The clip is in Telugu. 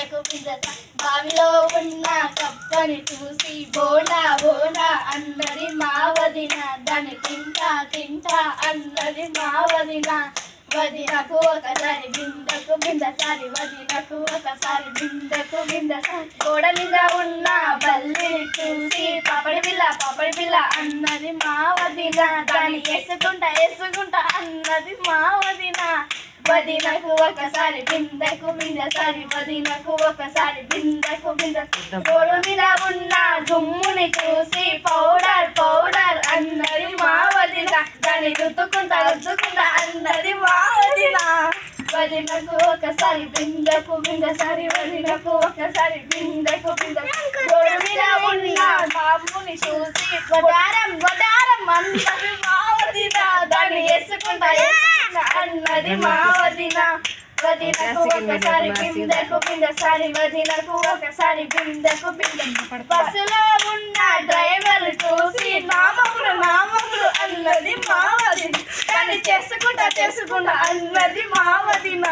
బిందకు బింద బావిలో ఉన్న కప్పని చూసి బోనా బోనా అన్నది మా వదిన దాన్ని తింటా తింటా అన్నది మా వదిన. వదినకు ఒకసారి బిందకు బిందసారి వదినకు ఒకసారి బిందకు బిందసారి గోడ మీద ఉన్న బల్లిని చూసి పాపడి పిల్ల పాపడి పిల్ల అన్నది మా వదిన. దాన్ని వేసుకుంటా వేసుకుంటా అన్నది మా వదినకు ఒకసారి బిందకు బిందసారి వదినకు ఒకసారి బిందకు బింద గోడ మీద ఉన్న దుమ్ముని చూసి పౌడర్ పౌడర్ అన్నది మా వదిన దాన్ని రుద్దుకుంటా రుద్దుకుంటా అన్నది మా వదిన వదినకు ఒకసారి బిందకు బిందసారి వదినకు ఒకసారి బిందకు బింద గోడ మీద ఉన్న బాబుని చూసి వడారం వడారం అన్నది మా వదిన దాన్ని వేసుకుంటా అన్నది మా వదిన. వదినకు ఒకసారి బిందకు బిందసారి వదినకు ఒకసారి బిందకు బింద. బస్సులో ఉన్న డ్రైవర్ చూసి నామకుడు నామకుడు అన్నది మా వదిన. కానీ చేసుకుంటా చేసుకుంటా అన్నది మా వదిన.